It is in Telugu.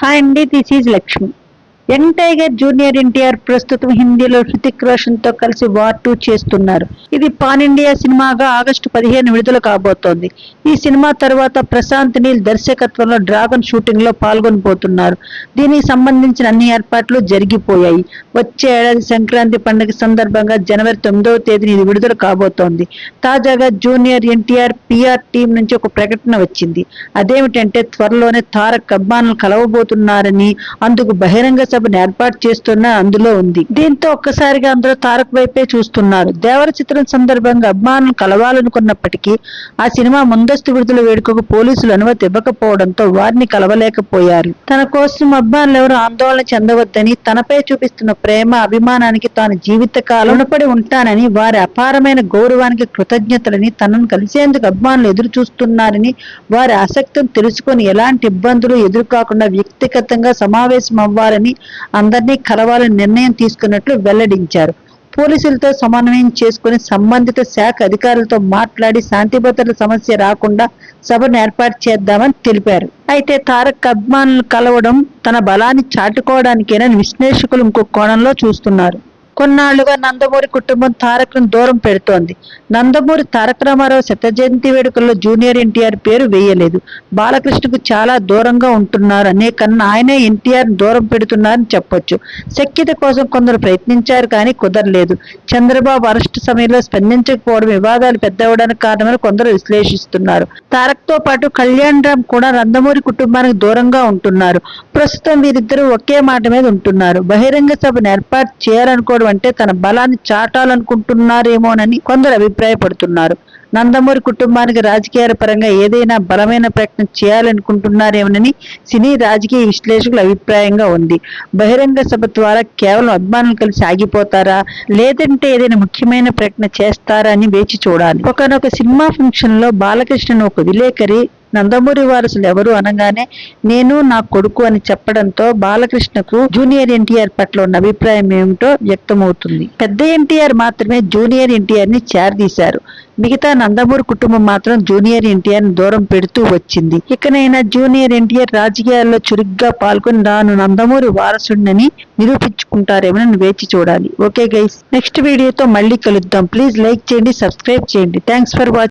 హాయ్ అండి this is Lakshmi young tiger junior NTR ప్రస్తుతం హిందీలో హృతిక్ రోషన్తో కలిసి వార్ టూ చేస్తున్నారు. ఇది పాన్ ఇండియా సినిమాగా ఆగస్టు పదిహేను విడుదల కాబోతోంది. ఈ సినిమా తర్వాత ప్రశాంత్ నీల్ దర్శకత్వంలో డ్రాగన్ షూటింగ్లో పాల్గొనబోతున్నారు. దీనికి సంబంధించిన అన్ని ఏర్పాట్లు జరిగిపోయాయి. వచ్చే ఏడాది సంక్రాంతి పండుగ సందర్భంగా జనవరి తొమ్మిదవ తేదీని ఇది విడుదల కాబోతోంది. తాజాగా జూనియర్ ఎన్టీఆర్ పిఆర్ టీం నుంచి ఒక ప్రకటన వచ్చింది. అదేమిటంటే త్వరలోనే తారక్ అబ్బానులు కలవబోతున్నారని అందుకు బహిరంగ సభను ఏర్పాటు చేస్తున్న అందులో ఉంది. దీంతో ఒక్కసారిగా అందరూ తారక్ వైపే చూస్తున్నారు. దేవర చిత్రం సందర్భంగా అభిమానులు కలవాలనుకున్నప్పటికీ ఆ సినిమా ముందస్తు విడుదల వేడుకకు పోలీసులు అనుమతి ఇవ్వకపోవడంతో వారిని కలవలేకపోయారు. తన కోసం అభిమానులు ఎవరు ఆందోళన చెందవద్దని తనపై చూపిస్తున్న ప్రేమ అభిమానానికి తాను జీవితకాలం రుణపడి ఉంటానని వారి అపారమైన గౌరవానికి కృతజ్ఞతలని తనను కలిసేందుకు అభిమానులు ఎదురు చూస్తున్నారని వారి ఆసక్తిని తెలుసుకొని ఎలాంటి ఇబ్బందులు ఎదురుకాకుండా వ్యక్తిగతంగా సమావేశం అవ్వాలని అందరినీ కలవాలని నిర్ణయం తీసుకున్నట్లు వెల్లడించారు. పోలీసులతో సమన్వయం చేసుకుని సంబంధిత శాఖ అధికారులతో మాట్లాడి శాంతి భద్రతల సమస్య రాకుండా సభను ఏర్పాటు చేద్దామని తెలిపారు. అయితే తారక్ అభిమానులు కలవడం తన బలాన్ని చాటుకోవడానికేనని విశ్లేషకులు ఇంకో కోణంలో చూస్తున్నారు. కొన్నాళ్ళుగా నందమూరి కుటుంబం తారక్ను దూరం పెడుతోంది. నందమూరి తారక రామారావు శత జయంతి వేడుకల్లో జూనియర్ ఎన్టీఆర్ పేరు వేయలేదు. బాలకృష్ణకు చాలా దూరంగా ఉంటున్నారు. అనే కన్నా ఆయనే ఎన్టీఆర్ దూరం పెడుతున్నారని చెప్పొచ్చు. శక్యత కోసం కొందరు ప్రయత్నించారు కానీ కుదరలేదు. చంద్రబాబు అరెస్ట్ సమయంలో స్పందించకపోవడం వివాదాలు పెద్దవడానికి కారణమని కొందరు విశ్లేషిస్తున్నారు. తారక్తో పాటు కళ్యాణ్ రామ్ కూడా నందమూరి కుటుంబానికి దూరంగా ఉంటున్నారు. ప్రస్తుతం వీరిద్దరూ ఒకే మాట మీద ఉంటున్నారు. బహిరంగ సభను ఏర్పాటు చేయాలనుకోవడం అంటే తన బలాన్ని చాటాలనుకుంటున్నారేమోనని కొందరు అభిప్రాయపడుతున్నారు. నందమూరి కుటుంబానికి రాజకీయాల పరంగా ఏదైనా బలమైన ప్రయత్నం చేయాలనుకుంటున్నారేమోనని సినీ రాజకీయ విశ్లేషకుల అభిప్రాయంగా ఉంది. బహిరంగ సభ ద్వారా కేవలం అభిమానులు కలిసి ఆగిపోతారా? లేదంటే ఏదైనా ముఖ్యమైన ప్రకటన చేస్తారా అని వేచి చూడాలి. ఒకనొక సినిమా ఫంక్షన్లో బాలకృష్ణను ఒక విలేకరి నందమూరి వారసులు ఎవరు అనగానే నేను నా కొడుకు అని చెప్పడంతో బాలకృష్ణకు జూనియర్ ఎన్టీఆర్ పట్ల ఉన్న అభిప్రాయం ఏమిటో వ్యక్తమవుతుంది. పెద్ద ఎన్టీఆర్ మాత్రమే జూనియర్ ఎన్టీఆర్ని చేరదీశారు. మిగతా నందమూరి కుటుంబం మాత్రం జూనియర్ ఎన్టీఆర్ని దూరం పెడుతూ వచ్చింది. ఇకనైనా జూనియర్ ఎన్టీఆర్ రాజకీయాల్లో చురుగ్గా పాల్గొని తాను నందమూరి వారసుడిని నిరూపించుకుంటారేమో వేచి చూడాలి. ఓకే గైస్ నెక్స్ట్ వీడియోతో మళ్ళీ కలుద్దాం. ప్లీజ్ లైక్ చేయండి సబ్స్క్రైబ్ చేయండి. Thanks for watching